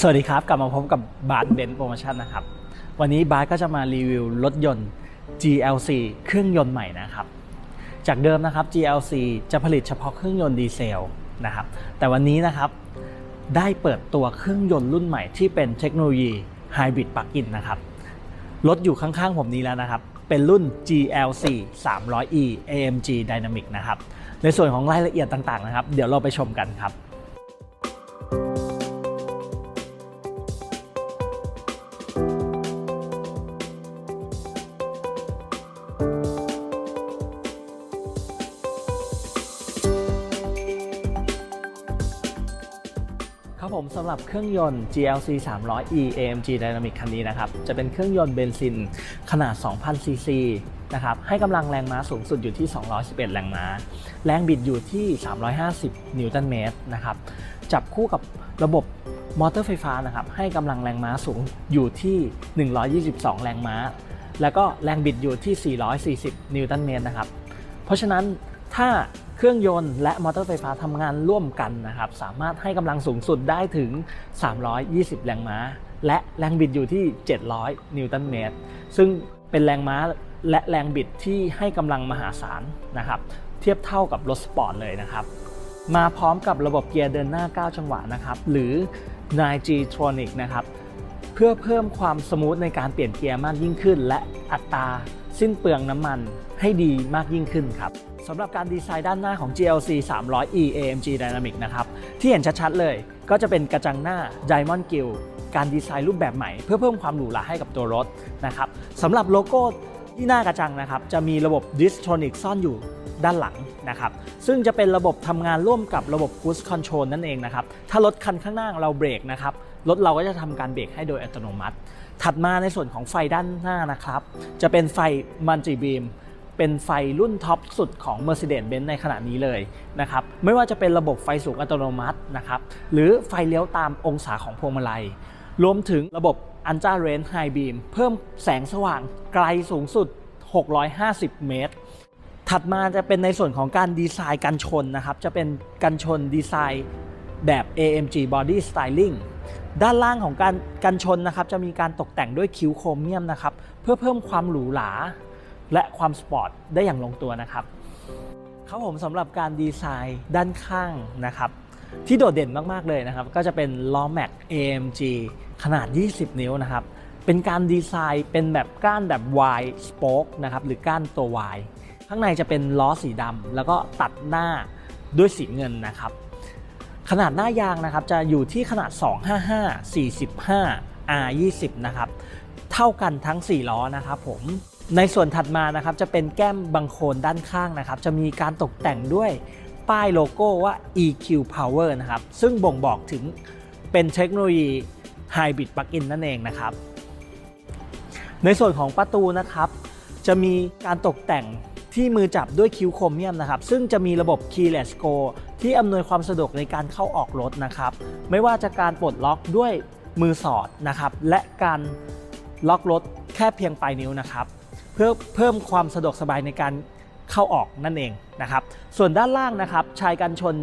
สวัสดีครับ กลับมาพบกับบาร์เบนโปรโมชั่นนะครับ วันนี้บาร์ก็จะมารีวิวรถยนต์ GLC เครื่องยนต์ใหม่นะครับ จากเดิมนะครับ GLC จะผลิตเฉพาะเครื่องยนต์ดีเซลนะครับ แต่วันนี้นะครับได้เปิดตัวเครื่องยนต์รุ่นใหม่ที่เป็นเทคโนโลยีไฮบริดปลั๊กอินนะครับ รถอยู่ข้างๆผมนี้แล้วนะครับ เป็นรุ่น GLC 300e AMG Dynamic นะครับ ในส่วนของรายละเอียดต่างๆนะครับ เดี๋ยวเราไปชมกันครับ ครับผมสำหรับเครื่องยนต์ GLC 300e AMG Dynamic คันนี้นะครับ จะเป็นเครื่องยนต์เบนซินขนาด 2,000 ซีซีนะครับให้กำลังแรงม้าสูงสุดอยู่ที่ 211 แรงม้า แรงบิดอยู่ที่ 350 นิวตันเมตรนะครับจับคู่กับระบบมอเตอร์ไฟฟ้านะครับให้กำลังแรงม้าสูงอยู่ที่ 122 แรงม้า แล้วก็แรงบิดอยู่ที่ 440 นิวตันเมตรนะครับเพราะฉะนั้นถ้า เครื่องยนต์และมอเตอร์ไฟฟ้าทำงานร่วมกันนะครับ สามารถให้กำลังสูงสุดได้ถึง 320 แรงม้า และแรงบิดอยู่ที่ 700 นิวตันเมตร ซึ่งเป็นแรงม้าและแรงบิดที่ให้กำลังมหาศาลนะครับ เทียบเท่ากับรถสปอร์ตเลยนะครับ มาพร้อมกับระบบเกียร์เดินหน้า 9 จังหวะนะครับ หรือ 9G Tronic นะครับ เพื่อเพิ่มความสมูทในการเปลี่ยนเกียร์มากยิ่งขึ้น และอัตราสิ้นเปลืองน้ำมันให้ดีมากยิ่งขึ้นครับ สำหรับการดีไซน์ด้านหน้าของ GLC 300e AMG Dynamic นะครับที่เห็นชัดๆเลยก็จะเป็นกระจังหน้า Diamond Grill การดีไซน์รูปแบบใหม่เพื่อเพิ่มความหรูหราให้กับตัวรถนะครับสำหรับโลโก้ที่หน้ากระจังนะครับจะมีระบบ Distronic ซ่อนอยู่ด้านหลังนะครับซึ่งจะเป็นระบบทำงานร่วมกับระบบ Cruise Control นั่นเองนะครับถ้ารถคันข้างหน้าเราเบรกนะครับรถเราก็จะทำการเบรกให้โดยอัตโนมัติ ถัดมาในส่วนของไฟด้านหน้านะครับ จะเป็นไฟมันจิบีม เป็นไฟรุ่นท็อปสุดของ Mercedes-Benz ในขณะนี้เลยนะครับไม่ว่าจะเป็นระบบไฟสูงอัตโนมัตินะครับหรือไฟเลี้ยวตามองศาของพวงมาลัย รวมถึงระบบ Ultra Range High Beam เพิ่มแสงสว่างไกลสูงสุด 650 เมตร ถัดมาจะเป็นในส่วนของการดีไซน์กันชนนะครับ จะเป็นกันชนดีไซน์แบบ AMG Body Styling ด้านล่างของการกันชนนะครับ จะมีการตกแต่งด้วยคิ้วโครเมียมนะครับ เพื่อเพิ่มความหรูหรา และความสปอร์ตได้อย่างลงตัวนะครับครับผมสำหรับการดีไซน์ด้านข้างนะครับ ที่โดดเด่นมากๆเลยนะครับ ก็จะเป็นล้อแม็ก AMG ขนาด 20 นิ้วนะครับ เป็นการดีไซน์เป็นแบบก้านแบบ Y spoke นะครับหรือก้านตัว Y ข้างในจะเป็นล้อสีดำแล้วก็ตัดหน้าด้วยสีเงินนะครับ ขนาดหน้ายางนะครับจะอยู่ที่ขนาด 255 45 R 20 นะครับ เท่ากันทั้ง 4 ล้อนะครับผม ในส่วนถัดมานะครับจะเป็นแก้มบังโคลนด้านข้างนะครับ จะมีการตกแต่งด้วยป้ายโลโก้ว่า EQ Power นะครับ ซึ่งบ่งบอกถึงเป็นเทคโนโลยี Hybrid Plug-in นั่นเองนะครับ ในส่วนของประตูนะครับ จะมีการตกแต่งที่มือจับด้วยคิ้วโครเมียมนะครับ ซึ่งจะมีระบบ Keyless Go ที่อำนวยความสะดวกในการเข้าออกรถนะครับ ไม่ว่าจะการปลดล็อกด้วยมือสอดนะครับ และการล็อกรถแค่เพียงปลายนิ้วนะครับ เพื่อเพิ่มความสะดวกสบายในการเข้าออกนั่นเองนะครับ ส่วนด้านล่างนะครับชายกันชน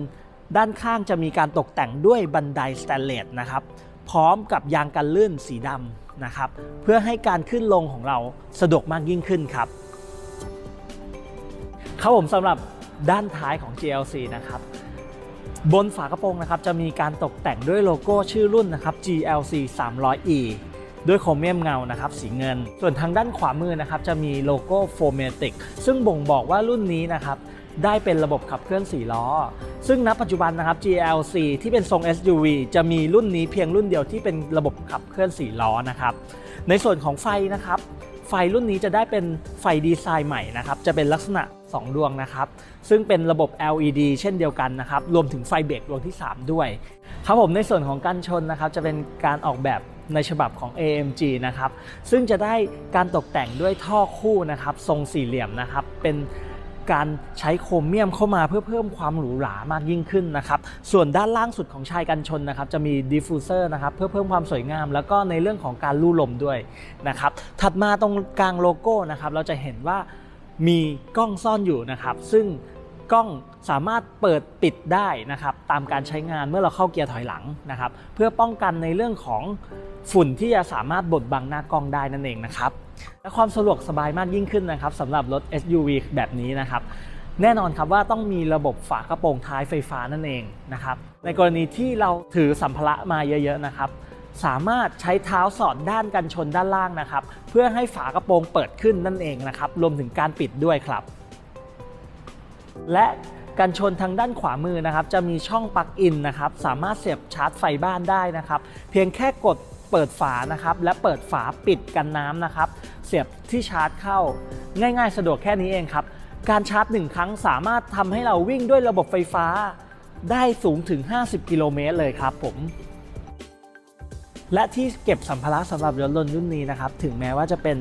ด้านข้างจะมีการตกแต่งด้วยบันไดสแตนเลสนะครับพร้อมกับยางกันลื่นสีดำนะครับ เพื่อให้การขึ้นลงของเราสะดวกมากยิ่งขึ้นครับครับผมสำหรับด้านท้ายของ GLC นะครับบนฝากระโปรงนะครับจะมีการตกแต่งด้วยโลโก้ชื่อรุ่นนะครับ GLC 300e ด้วยโครเมียมเงานะครับสีเงิน ส่วนทางด้านขวามือนะครับจะมีโลโก้ f o r m a t i c ซึ่งบ่งบอกว่ารุ่นนี้นะครับได้เป็นระบบขับเคลื่อน 4 ล้อ ซึ่งณปัจจุบันนะครับ GLC ที่เป็นทรง SUV จะมีรุ่นนี้เพียงรุ่นเดียวที่เป็นระบบขับเคลื่อน 4 ล้อนะครับในส่วนของไฟนะครับไฟรุ่นนี้จะได้เป็นไฟดีไซน์ใหม่นะครับจะเป็นลักษณะ 2 ดวงนะครับ ซึ่งเป็นระบบ LED เช่นเดียวกันนะครับ รวมถึงไฟเบรกดวงที่ 3 ด้วย ครับผมในส่วนของกันชนนะครับจะเป็นการออกแบบ ในฉบับของ AMG นะครับ ซึ่งจะได้การตกแต่งด้วยท่อคู่นะครับ ทรงสี่เหลี่ยมนะครับ เป็นการใช้โครเมียมเข้ามาเพื่อเพิ่มความหรูหรามากยิ่งขึ้นนะครับ ส่วนด้านล่างสุดของชายกันชนนะครับ จะมีดิฟฟูเซอร์นะครับ เพื่อเพิ่มความสวยงาม แล้วก็ในเรื่องของการลู่ลมด้วยนะครับ ถัดมาตรงกลางโลโก้นะครับ เราจะเห็นว่ามีกล้องซ่อนอยู่นะครับ ซึ่งกล้อง สามารถเปิดปิดได้นะครับตามการใช้งานเมื่อเราเข้าเกียร์ถอยหลังนะครับเพื่อป้องกันในเรื่องของฝุ่นที่จะสามารถบดบังหน้ากล้องได้นั่นเองนะครับและความสะดวกสบายมากยิ่งขึ้นนะครับสำหรับรถ SUV แบบนี้นะครับแน่นอนครับว่าต้องมีระบบฝากระโปรงท้ายไฟฟ้านั่นเองนะครับในกรณีที่เราถือสัมภาระมาเยอะๆนะครับสามารถใช้เท้าสอดด้านกันชนด้านล่างนะครับ เพื่อให้ฝากระโปรงเปิดขึ้นนั่นเองนะครับ รวมถึงการปิดด้วยครับ และ กันชนทางด้านขวามือนะครับ จะมีช่องปลั๊กอินนะครับ สามารถเสียบชาร์จไฟบ้านได้นะครับ เพียงแค่กดเปิดฝานะครับ และเปิดฝาปิดกันน้ำนะครับ เสียบที่ชาร์จเข้า ง่าย ๆ สะดวกแค่นี้เองครับ การชาร์จหนึ่งครั้งสามารถทำให้เราวิ่งด้วยระบบไฟฟ้า ได้สูงถึง 50 กิโลเมตรเลยครับผมและที่เก็บสัมภาระสำหรับรถยนต์รุ่นนี้นะครับ ถึงแม้ว่าจะเป็น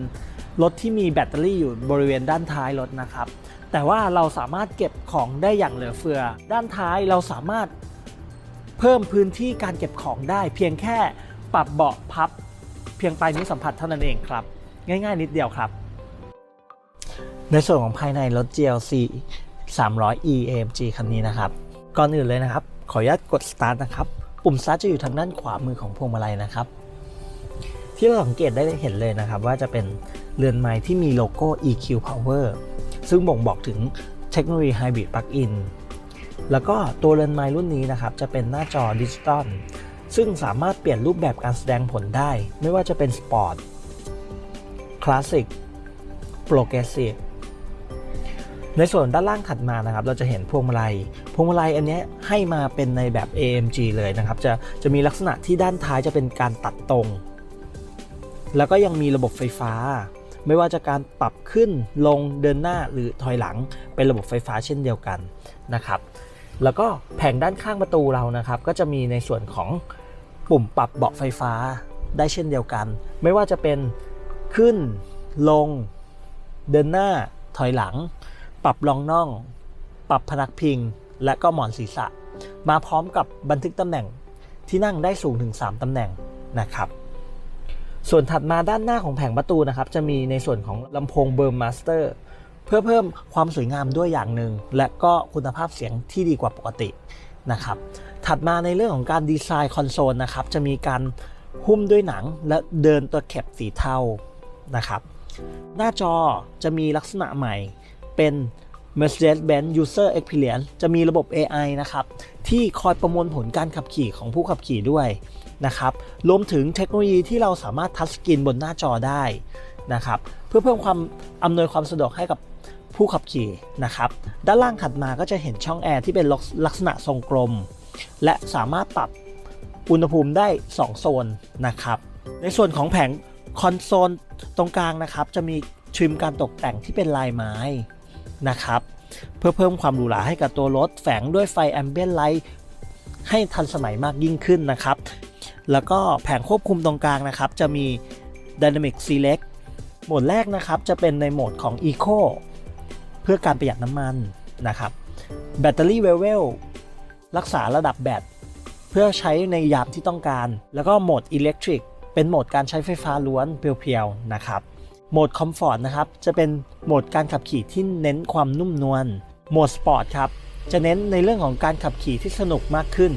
รถที่มีแบตเตอรี่อยู่บริเวณด้านท้ายรถนะครับ แต่ว่าเราสามารถเก็บของได้อย่างเหลือเฟือ ด้านท้ายเราสามารถเพิ่มพื้นที่การเก็บของได้เพียงแค่ปรับเบาะพับ เพียงปลายนิ้วสัมผัสเท่านั้นเองครับ ง่าย ๆ นิดเดียวครับ ในส่วนของภายในรถ GLC 300e AMG คันนี้นะครับ ก่อนอื่นเลยนะครับ ขออนุญาตกด start นะครับ ปุ่ม start จะอยู่ทางด้านขวามือของพวงมาลัยนะครับ ที่เราสังเกตได้เห็นเลยนะครับ ว่าจะเป็นเรือนไม้ที่มีโลโก้ EQ Power ซึ่งบ่งบอกถึงเทคโนโลยี Hybrid Plug-in แล้วก็ตัวเรือนไม้รุ่นนี้นะครับ จะเป็นหน้าจอดิจิตอลซึ่งสามารถเปลี่ยนรูปแบบการแสดงผลได้ ไม่ว่าจะเป็น Sport Classic Progressive ในส่วนด้านล่างถัดมานะครับ เราจะเห็นพวงมาลัย พวงมาลัยอันนี้ให้มาเป็นในแบบ AMG เลยนะครับ จะจะมีลักษณะที่ด้านท้ายจะเป็นการตัดตรง แล้วก็ยังมีระบบไฟฟ้า ไม่ว่าจะการปรับขึ้นลงเดินหน้าหรือถอยหลังเป็นระบบไฟฟ้าเช่นเดียวกันนะครับแล้วก็แผงด้านข้างประตูเรานะครับ ก็จะมีในส่วนของปุ่มปรับเบาะไฟฟ้าได้เช่นเดียวกัน ไม่ว่าจะเป็นขึ้นลง เดินหน้าถอยหลัง ปรับรองน่อง ปรับพนักพิง และก็หมอนศีรษะ มาพร้อมกับบันทึกตำแหน่งที่นั่งได้สูงถึง 3ตำแหน่งนะครับ ส่วนถัดมาด้านหน้าของแผงประตูนะครับ จะมีในส่วนของลำโพงเบิร์มมาสเตอร์เพื่อเพิ่มความสวยงามด้วยอย่างหนึ่ง และก็คุณภาพเสียงที่ดีกว่าปกตินะครับ ถัดมาในเรื่องของการดีไซน์คอนโซลนะครับ จะมีการหุ้มด้วยหนังและเดินตัวแคปสีเทานะครับ หน้าจอจะมีลักษณะใหม่เป็น Mercedes-Benz User Experience จะมีระบบ AI นะครับ ที่คอยประมวลผลการขับขี่ของผู้ขับขี่ด้วย นะครับรวมถึงเทคโนโลยีที่เราสามารถทัชสกรีนบนหน้าจอได้นะครับเพื่อเพิ่มความอำนวยความสะดวกให้กับผู้ขับขี่นะครับด้านล่างถัดมาก็จะเห็นช่องแอร์ที่เป็นลักษณะทรงกลม และสามารถปรับอุณหภูมิได้ 2 โซนนะครับในส่วนของแผงคอนโซลตรงกลางนะครับจะมีทริมการตกแต่งที่เป็นลายไม้นะครับเพื่อเพิ่มความหรูหราให้กับตัวรถแฝงด้วยไฟแอมเบียนไลท์ให้ทันสมัยมากยิ่งขึ้นนะครับ แล้วก็แผงควบคุมตรงกลางนะครับ จะมี Dynamic Select โหมดแรกนะครับจะเป็นในโหมดของ Eco เพื่อการประหยัดน้ำมันนะครับแบตเตอรี่เวลเวลรักษาระดับแบตเพื่อใช้ในยามที่ต้องการ แล้วก็โหมด Electric เป็นโหมดการใช้ไฟฟ้าล้วนเพียวๆนะครับโหมด Comfort นะครับจะเป็นโหมดการขับขี่ที่เน้นความนุ่มนวลโหมด Sport ครับจะเน้นในเรื่องของการขับขี่ที่สนุกมากขึ้น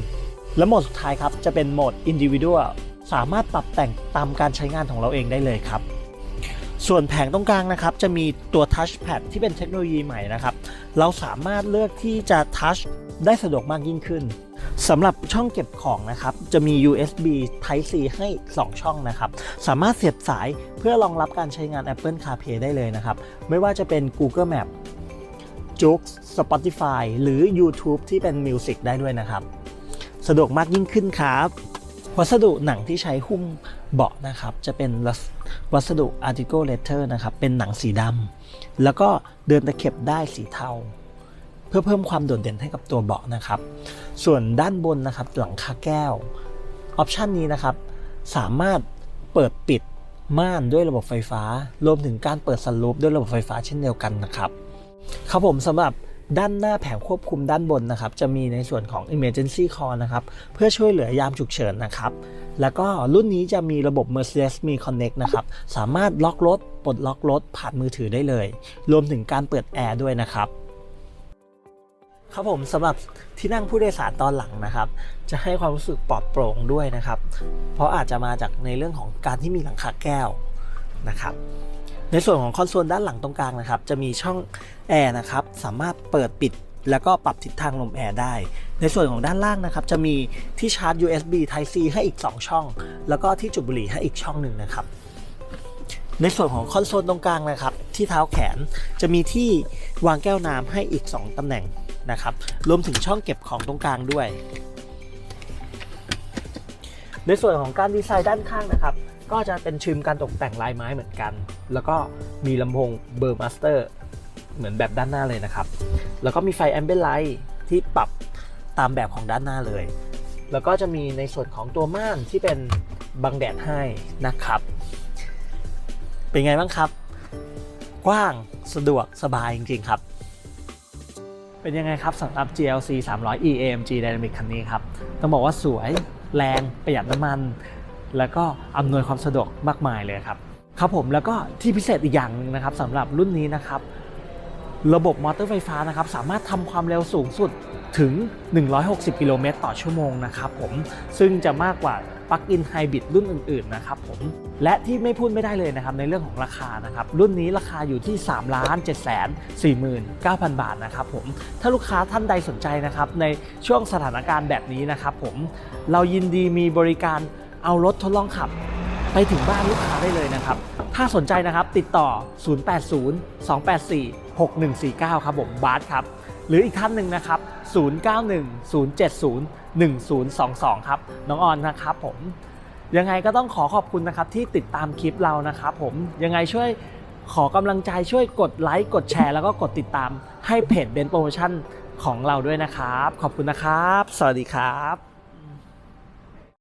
และโหมดสุดท้ายครับจะเป็นโหมด Individual สามารถปรับแต่งตามการใช้งานของเราเองได้เลยครับ ส่วนแผงตรงกลางนะครับ จะมีตัว Touch Pad ที่เป็นเทคโนโลยีใหม่นะครับ เราสามารถเลือกที่จะ Touch ได้สะดวกมากยิ่งขึ้นสำหรับช่องเก็บของนะครับ จะมี USB Type C ให้ 2 ช่องนะครับ สามารถเสียบสายเพื่อรองรับการใช้งาน Apple CarPlay ได้เลยนะครับ ไม่ว่าจะเป็น Google Map j o o x Spotify หรือ YouTube ที่เป็น Music ได้ด้วยนะครับ สะดวกมากยิ่งขึ้นครับ วัสดุหนังที่ใช้หุ้มเบาะนะครับ จะเป็นวัสดุ Article Leather นะครับ เป็นหนังสีดำแล้วก็เดินตะเข็บได้สีเทา เพื่อเพิ่มความโดดเด่นให้กับตัวเบาะนะครับ ส่วนด้านบนนะครับหลังคาแก้ว ออปชันนี้นะครับ สามารถเปิดปิดม่านด้วยระบบไฟฟ้า รวมถึงการเปิดสลูปด้วยระบบไฟฟ้าเช่นเดียวกันนะครับ ครับผมสำหรับ ด้านหน้าแผงควบคุมด้านบนนะครับ จะมีในส่วนของ emergency call นะครับ เพื่อช่วยเหลือยามฉุกเฉินนะครับ แล้วก็รุ่นนี้จะมีระบบ Mercedes Me Connect นะครับ สามารถล็อกรถ ปลดล็อกรถผ่านมือถือได้เลย รวมถึงการเปิดแอร์ด้วยนะครับครับผมสำหรับที่นั่งผู้โดยสารตอนหลังนะครับ จะให้ความรู้สึกปลอดโปร่งด้วยนะครับ เพราะอาจจะมาจากในเรื่องของการที่มีหลังคาแก้วนะครับ ในส่วนของคอนโซลด้านหลังตรงกลางนะครับ จะมีช่องแอร์นะครับ สามารถเปิดปิดแล้วก็ปรับทิศทางลมแอร์ได้ ในส่วนของด้านล่างนะครับ จะมีที่ชาร์จ USB Type C ให้อีก 2 ช่อง แล้วก็ที่จุดบุหรี่ให้อีกช่องหนึ่งนะครับในส่วนของคอนโซลตรงกลางนะครับ ที่เท้าแขนจะมีที่วางแก้วน้ำให้อีก 2ตำแหน่งนะครับ รวมถึงช่องเก็บของตรงกลางด้วย ในส่วนของการดีไซน์ด้านข้างนะครับ ก็จะเป็นชิมการตกแต่งลายไม้เหมือนกัน แล้วก็มีลำโพงเบอร์มาสเตอร์เหมือนแบบด้านหน้าเลยนะครับ แล้วก็มีไฟแอมเบ l ไลท์ที่ปรับตามแบบของด้านหน้าเลย แล้วก็จะมีในส่วนของตัวม่านที่เป็นบังแดดให้นะครับ เป็นไงบ้างครับ กว้างสะดวกสบายจริงๆครับ เป็นยังไงครับสำหรับ GLC 300 e AMG Dynamic คันนี้ครับ ต้องบอกว่าสวยแรงประหยัดน้ำมัน แล้วก็อำนวยความสะดวกมากมายเลยครับครับผมแล้วก็ที่พิเศษอีกอย่างนึงนะครับสำหรับรุ่นนี้นะครับ ระบบมอเตอร์ไฟฟ้านะครับสามารถทำความเร็วสูงสุดถึง 160 กิโลเมตรต่อชั่วโมงนะครับผมซึ่งจะมากกว่าปลั๊กอินไฮบริดรุ่นอื่นๆนะครับผมและที่ไม่พูดไม่ได้เลยนะครับในเรื่องของราคานะครับรุ่นนี้ราคาอยู่ที่3ล้าน7 4 9 0 0 0 บาทนะครับผมถ้าลูกค้าท่านใดสนใจนะครับในช่วงสถานการณ์แบบนี้นะครับผมเรายินดีมีบริการ เอารถทดลองขับ ไปถึงบ้านลูกค้าได้เลยนะครับ ถ้าสนใจนะครับติดต่อ 080-284-6149 ครับผมบาสครับ หรืออีกท่านหนึ่งนะครับ 0910701022 ครับ น้องออนนะครับผมยังไงก็ต้องขอขอบคุณนะครับที่ติดตามคลิปเรานะครับผมยังไงช่วยขอกำลังใจช่วยกดไลค์กดแชร์แล้วก็กดติดตามให้เพจเบนโปรโมชั่นของเราด้วยนะครับ ขอบคุณนะครับ สวัสดีครับ